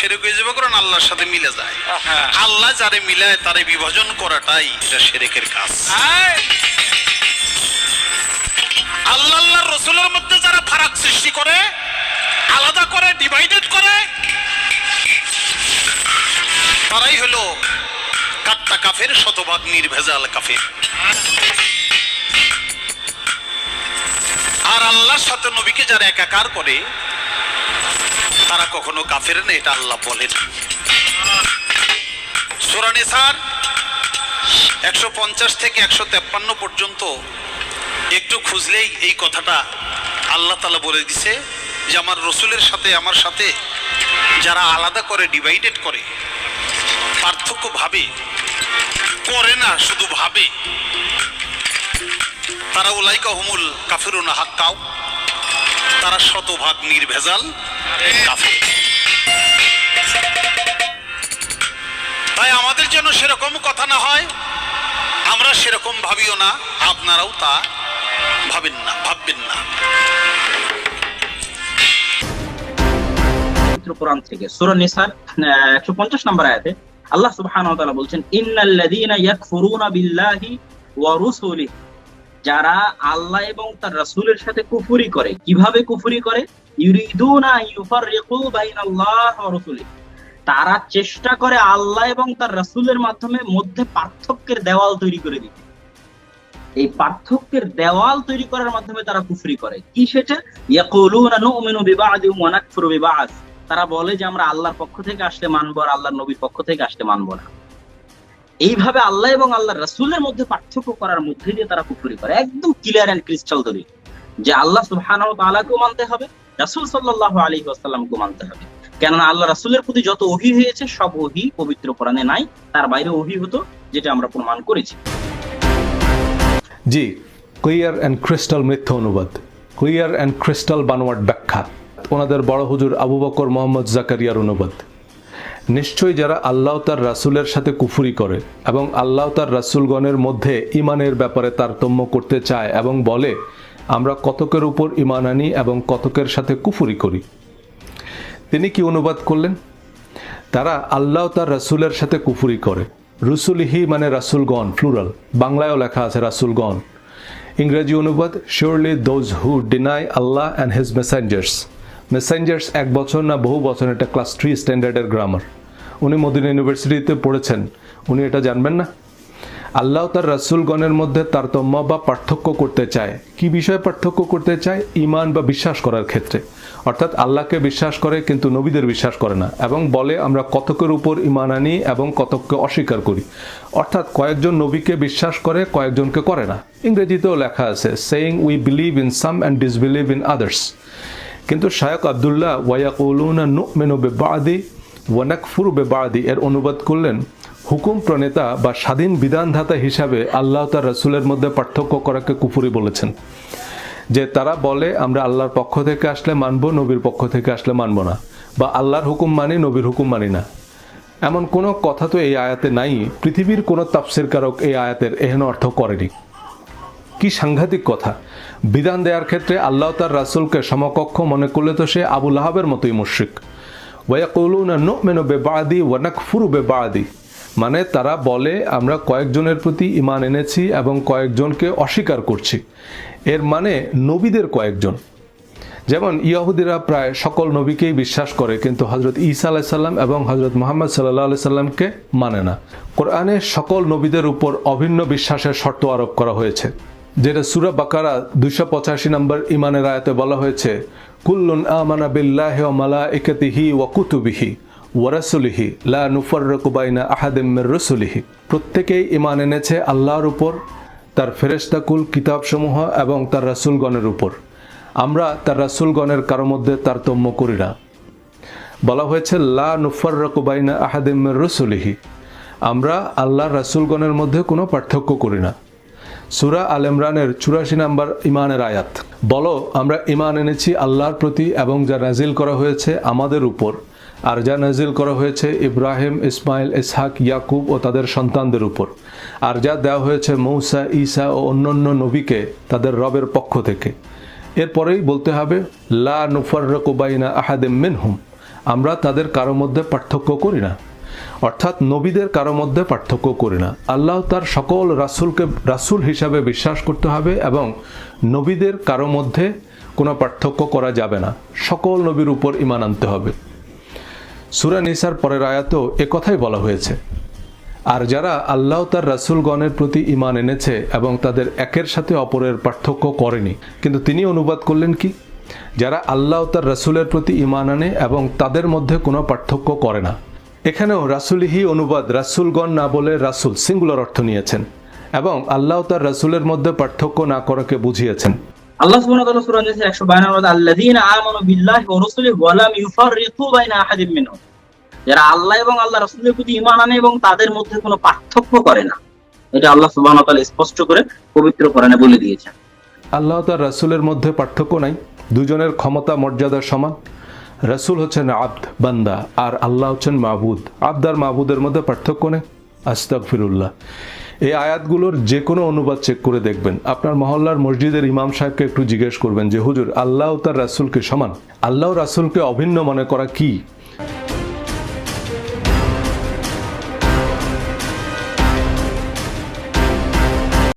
সেরেক হয়ে যাবে কারণ আল্লাহর সাথে মিলে যায়। হ্যাঁ। আল্লাহ যারে মিলায় তারে বিভাজন করাটাই এটা সেরেকের কাজ। আল্লাহ আল্লাহ রসুলের মধ্যে যারা ফারাক সৃষ্টি করে আলাদা করে ডিভাইডেড করে তারাই হলো কাট্টা কাফের শতভাগ নির্ভেজাল কাফের। আর আল্লাহর সাথে নবীকে যারা একাকার করে তারা কখনো কাফের না, এটা আল্লাহ বলেন। সুরানি স্যার একশো পঞ্চাশ থেকে একশো তেপ্পান্ন পর্যন্ত একটু খুঁজলেই এই কথাটা আল্লাহ তালা বলে দিছে যে, আমার রসুলের সাথে, আমার সাথে যারা আলাদা করে ডিভাইডেড করে পার্থক্য ভাবে করে না, শুধু ভাবে, তারা উলাইকা হুমুল কাফিরুনা হাক্কাও, তারা শতভাগ নির্ভেজাল। তাই আমাদের জন্য সেরকম কথা না হয়, আমরা সেরকম ভাবিও না, আপনারাও তা ভাবেন না, ভাববেন না। কোরআন থেকে সূরা নিসার একশো পঞ্চাশ নম্বর আয়াতে আল্লাহ ওয়া তাআলা বলছেন, ইন্নাল্লাযীনা ইয়াকফুরুনা বিল্লাহি ওয়া যারা আল্লাহ এবং তার রাসূলের সাথে কুফরি করে, কীভাবে কুফরি করে? ইউরিদুনা ইউফাররিকু বাইনাল্লাহ ওয়া রাসূলিহি। তারা চেষ্টা করে আল্লাহ এবং তার রাসূলের মাধ্যমে মধ্যে পার্থক্যের দেওয়াল তৈরি করে দিতে। এই পার্থক্যের দেওয়াল তৈরি করার মাধ্যমে তারা কুফরি করে। কি সেটা? ইয়াকুলুনা নুমিনু বিবাদিন ওয়া বিবাদ। তারা বলে যে আমরা আল্লাহর পক্ষ থেকে আসলে মানব আর আল্লাহর নবীর পক্ষ থেকে আসলে মানব না। এইভাবে আল্লাহ এবং আল্লাহর রাসূলের মধ্যে পার্থক্য করার মধ্যে দিয়ে তারা কুফরি করে। একদম ক্লিয়ার এন্ড ক্রিস্টাল দলিল। যে আল্লাহ সুবহানাহু ওয়া মানতে হবে রাসূল সাল্লাল্লাহু আলাইহি ওয়াসাল্লামকেও মানতে হবে। কেননা আল্লাহ রাসূলের প্রতি যত ওহী হয়েছে, সব ওহী পবিত্র কোরআনে নাই, তার বাইরে ওহী হতো, যেটা আমরা প্রমাণ করেছি। জি, ক্লিয়ার অ্যান্ড ক্রিস্টাল মিথ্যা অনুবাদ। ক্লিয়ার অ্যান্ড ক্রিস্টাল বানোয়াট ব্যাখ্যা। ওনাদের বড় হুজুর আবু বকর মোহাম্মদ জাকারিয়ার অনুবাদ। নিশ্চয়ই যারা আল্লাহ তার রাসুলের সাথে কুফুরি করে এবং আল্লাহ তার রাসূলগণের মধ্যে ইমানের ব্যাপারে তারতম্য করতে চায় এবং বলে আমরা কতকের উপর ইমান আনি এবং কতকের সাথে কুফুরি করি? তিনি কি অনুবাদ করলেন? তারা আল্লাহ তার রাসূলের সাথে কুফুরি করে। রুসুলিহি মানে রাসূলগণ, প্লুরাল। বাংলায়ও লেখা আছে রাসূলগণ। ইংরেজি অনুবাদ surely those who deny Allah and his messengers messengers এক বছর না বহু বছর, এটা ক্লাস থ্রি স্ট্যান্ডার্ডের গ্রামার উনি মদিনা ইউনিভার্সিটিতে পড়েছেন। উনি এটা জানবেন না? আল্লাহ তার রাসূলগণের মধ্যে তারতম্য বা পার্থক্য করতে চায়। কি বিষয়ে পার্থক্য করতে চায়? ইমান বা বিশ্বাস করার ক্ষেত্রে। অর্থাৎ আল্লাহকে বিশ্বাস করে কিন্তু নবীদের বিশ্বাস করে না এবং বলে, আমরা কতকের উপর ইমান আনি এবং কতককে অস্বীকার করি? অর্থাৎ কয়েকজন নবীকে বিশ্বাস করে, কয়েকজনকে করে না। ইংরেজিতেও লেখা আছে saying we believe in some and disbelieve in others কিন্তু শায়ক আবদুল্লাহ ওয়াকুলুনা নুমেনু বেবাদি ওয়ানাকফুরু বেবাদি এর অনুবাদ করলেন হুকুম প্রণেতা বা স্বাধীন বিধানধাতা হিসাবে আল্লাহ তার রসুলের মধ্যে পার্থক্য করাকে কুফুরি বলেছেন। যে তারা বলে, আমরা আল্লাহর পক্ষ থেকে আসলে মানব, নবীর পক্ষ থেকে আসলে মানব না। বা, আল্লাহর হুকুম মানি, নবীর হুকুম মানি না। এমন কোনো কথা তো এই আয়াতে নাই। পৃথিবীর কোনো তাফসির কারক এই আয়াতের এহেন অর্থ করেনি। কি সাংঘাতিক কথা। বিধান দেওয়ার ক্ষেত্রে আল্লাহ তার রাসুলকে সমকক্ষ মনে করলে তো সে আবুল আহাবের মতোই মুশ্রিক। ওয়াকুলুনা নুমেনু বেবাদি ওয়ানাকফুরু বেবাদি। মানে তারা বলে, আমরা কয়েকজনের প্রতি ইমান এনেছি এবং কয়েকজনকে অস্বীকার করছি। এর মানে নবীদের কয়েকজন। যেমন ইয়াহুদিরা প্রায় সকল নবীকেই বিশ্বাস করে, কিন্তু হজরত ঈসা আলাইসাল্লাম এবং হজরত মোহাম্মদ সাল্লাহ সাল্লামকে মানে না। কোরআনে সকল নবীদের উপর অভিন্ন বিশ্বাসের শর্ত আরোপ করা হয়েছে, যেটা সুরা বাকারা দুইশো পঁচাশি নম্বর ইমানের আয়াতে বলা হয়েছে, কুল্লুন আমানা বিল্লাহ ওয়া মালাইকাতিহি ওয়া কুতুবিহি। ওয়ারাসুলিহি, লা নুফাররাকু বাইনা আহাদিম মির রুসুলিহি। প্রত্যেকেই ইমান এনেছে আল্লাহর উপর, তার ফেরেশতাকুল কিতাবসমূহ এবং তার রাসূলগণের উপর। আমরা তার রাসূলগণের কারও মধ্যে তারতম্য করি না। বলা হয়েছে, লা নুফাররাকু রকুবাইনা আহাদিম রসুলিহি। আমরা আল্লাহর রাসূলগণের মধ্যে কোনো পার্থক্য করি না। সুরা আল ইমরানের চুরাশি নাম্বার ইমানের আয়াত। বলো, আমরা ইমান এনেছি আল্লাহর প্রতি এবং যা নাজিল করা হয়েছে আমাদের উপর। আর যা নাজিল করা হয়েছে ইব্রাহিম, ইসমাইল, ইসহাক, ইয়াকুব ও তাদের সন্তানদের উপর। আর যা দেওয়া হয়েছে মৌসা, ঈসা ও অন্যান্য নবীকে তাদের রবের পক্ষ থেকে। এরপরেই বলতে হবে, লা নুফাররাকু বাইনা আহাদিম মিনহুম। আমরা তাদের কারও মধ্যে পার্থক্য করি না। অর্থাৎ নবীদের কারও মধ্যে পার্থক্য করি না। আল্লাহ তার সকল রাসূলকে রাসূল হিসাবে বিশ্বাস করতে হবে এবং নবীদের কারও মধ্যে কোনো পার্থক্য করা যাবে না। সকল নবীর উপর ইমান আনতে হবে। সুরা নিসার পরের আয়াতেও এ কথাই বলা হয়েছে। আর যারা আল্লাহ তার রাসূলগণের প্রতি ইমান এনেছে এবং তাদের একের সাথে অপরের পার্থক্য করেনি, কিন্তু তিনি অনুবাদ করলেন কি? যারা আল্লাহ তার রাসূলের প্রতি ইমান আনে এবং তাদের মধ্যে কোনো পার্থক্য করে না। এখানেও রাসূলিহি অনুবাদ, রাসূলগণ না বলে রাসূল সিঙ্গুলার অর্থ নিয়েছেন এবং আল্লাহ তার রাসূলের মধ্যে পার্থক্য না করাকে বুঝিয়েছেন। আল্লাহ সুবহানাহু তাআলা সূরা নিসা 152 নম্বর আল্লাযীনা আমানু বিল্লাহি ওয়া রাসূলিহি ওয়া লাম বাইনা যারা আল্লাহ এবং আল্লাহ রাসূলের প্রতি ঈমান আনে এবং তাদের মধ্যে কোনো পার্থক্য করে না। এটা আল্লাহ তাআলা স্পষ্ট করে পবিত্র কোরআনে বলে দিয়েছেন। আল্লাহ তার রাসূলের মধ্যে পার্থক্য নাই। দুজনের ক্ষমতা, মর্যাদা সমান। রাসূল হচ্ছেন আব্দ, বান্দা, আর আল্লাহ হচ্ছেন মাহবুদ আব্দ আর মাহবুদের মধ্যে পার্থক্য নেই। আস্তাক ফিরুল্লাহ এই আয়াতগুলোর যে কোনো অনুবাদ চেক করে দেখবেন। আপনার মহল্লার মসজিদের ইমাম সাহেবকে একটু জিজ্ঞেস করবেন যে, হুজুর, আল্লাহ তার রাসুলকে সমান? আল্লাহ রাসুলকে অভিন্ন মনে করা কি?